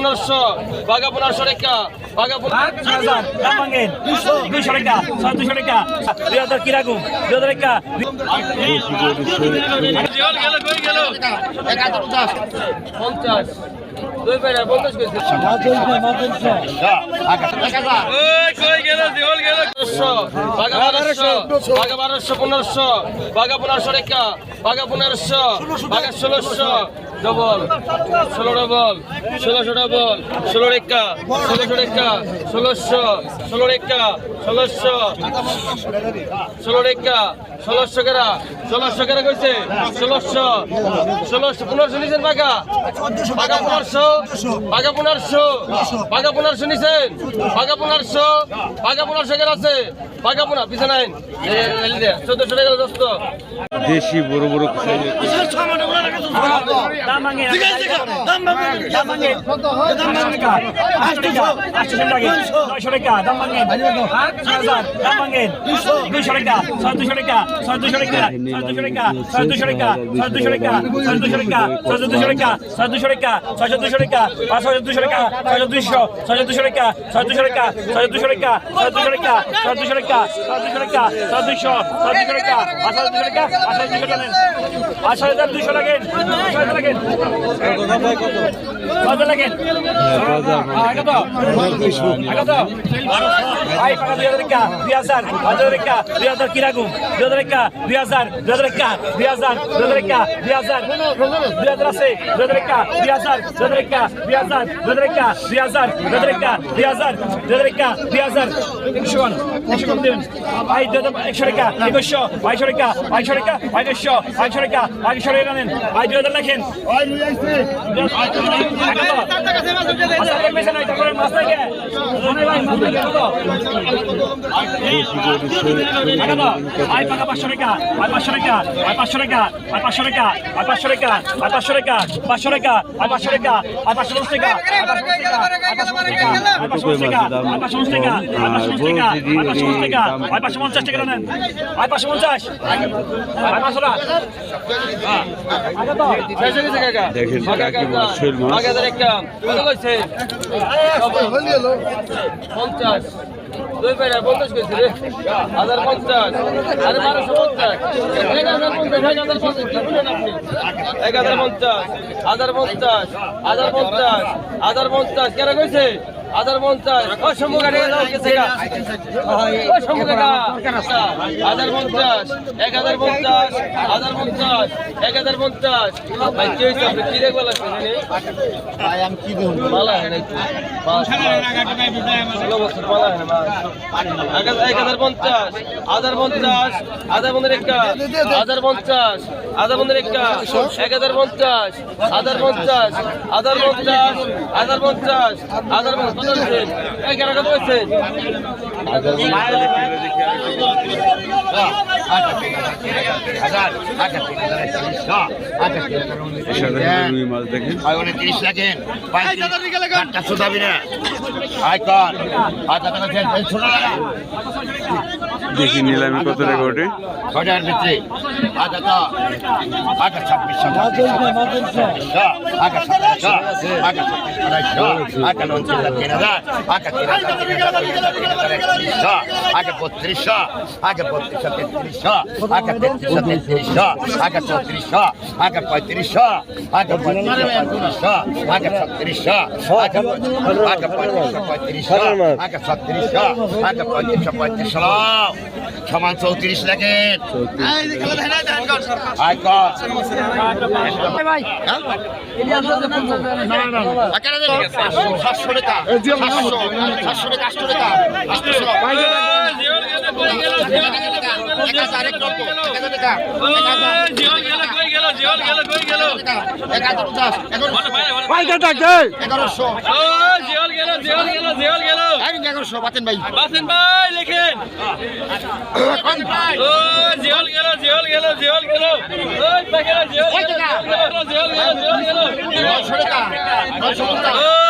পনেরোশো বাঘা পনেরোশো রেখা বাঘা ভাঙেন দুইশো টাকা ছয় দুশো টাকা দুই হাজার কিরাগুম দুই হাজার টাকা। পঞ্চাশ। দুই বেড়া পঞ্চাশ বাঘা বারোশো পনেরোশো বাঘা পনেরোশো রেখা বাঘা পনেরোশো বাঘা ষোলোশো। ডবল, ষোলো ডবল, ষোলোশো ডবল, ষোলো রেখা, ষোলোশো রেখা, ষোলোশো, ষোলো রেখা, ষোলোশো, ষোলো রেখা, ষোলোশো কেরা ষোলোশো কেরা কইছে? ষোলোশো ষোলোশো, পনেরোশো নিছেন বাঘা? বাঘা পনেরোশো বাঘা পনেরোশো বাঘা পনেরোশো নিছেন? বাঘা পনেরোশো বাঘা পনেরোশো কেরা আছে? পাকাবো না পিছনে আইন চোদ্দশো টাকা দোস্ত দেশি বড় বড় ছয় দুশো রেখা ছয় দুশো রেখা ছয় দুশো রেখা ছয় দুশো রেখা ছয় দুশো রেখা ছয় দুশো রেখা টাকা সাড়ে টাকা সাড়ে দুইশো সাড়ে টাকা আঠারো দুশো টাকা আঠারো দুশো টাকা নেন আঠারো হাজার দুশো লাগেন আঠারো লাগেন কত লাগেন দুই হাজার হাজার রেখা দুই হাজার কিরাগুম দুই হাজার রেখা দুই হাজার দুই হাজার রেখা দুই হাজার দুই হাজার রেখা দুই হাজার দুই হাজার আছে দুই হাজার রেখা দুই হাজার দুই হাজার রেখা দুই হাজার একশো কম দেবেন ভাই একশো টাকা একুশশো বাইশশো টাকা বাইশশো টাকা বাইশশো বাইশশো টাকা বাইশশো টাকা নেন ভাই দুই হাজার লেখেন পাঁচশো টাকা পাঁচশো টাকা পাঁচশো টাকা পাঁচশো টাকা পাঁচশো টাকা পাঁচশো টাকা পাঁচশো টাকা পাঁচশো টাকা পাঁচশো দশ টাকা আই পাঁচশো টাকা পাঁচশো টাকা পাঁচশো টাকা আই পঞ্চাশ টাকা নেন পঞ্চাশ পঞ্চাশ দুই বেড়া পঞ্চাশ পঞ্চাশ এক হাজার পঞ্চাশ এক হাজার পঞ্চাশ এক হাজার পঞ্চাশ হাজার পঞ্চাশ হাজার পঞ্চাশ হাজার পঞ্চাশ কেন কইছে হাজার পঞ্চাশ হাজার পঞ্চাশ এক হাজার পঞ্চাশ হাজার পঞ্চাশ এক হাজার পঞ্চাশ ভাই কি হয়েছে? আপনি কি দেখব লাগছে পালা নাকি ষোলো বছর পালা হয় এক হাজার- পঞ্চাশ হাজার পঞ্চাশ হাজার একটা হাজার পঞ্চাশ আধার পনেরো একটা এক হাজার পঞ্চাশ আধার পঞ্চাশ আধার পঞ্চাশ আধার পঞ্চাশ আধার পঞ্চাশ কেন কথা রুই মাছ দেখেন তিরিশ লাগেন শুধাবি না আয় কর ছোট লাগা দেখি নিলামে কত টাকা ওঠে? ছটার আগে বত্রিশশো আগে বত্রিশশো তেত্রিশ চৌত্রিশশো আঁকা তেত্রিশশো তেত্রিশশো আঁকা চৌত্রিশশো আঁকা পঁয়ত্রিশশো আঁকা পঁয়ত্রিশশো আঁকা ছত্রিশশো আঁকা আঁকা পঁয়ত্রিশশো পঁয়ত্রিশশো আঁকা ছত্রিশশো আঁকা পঁয়ত্রিশশো পঁয়ত্রিশশো সমান চৌত্রিশ লেখেন সাতশো টাকা সাতশো টাকা আটশো টাকা আটশো টাকা এগারোশো বাতেন ভাই বাসেন ভাই লেখেন ও জিওল গেল জিওল গেল জিওল গেল ওই জিওল গেল টাকা? জিওল গেল জিওল গেল জিওল গেল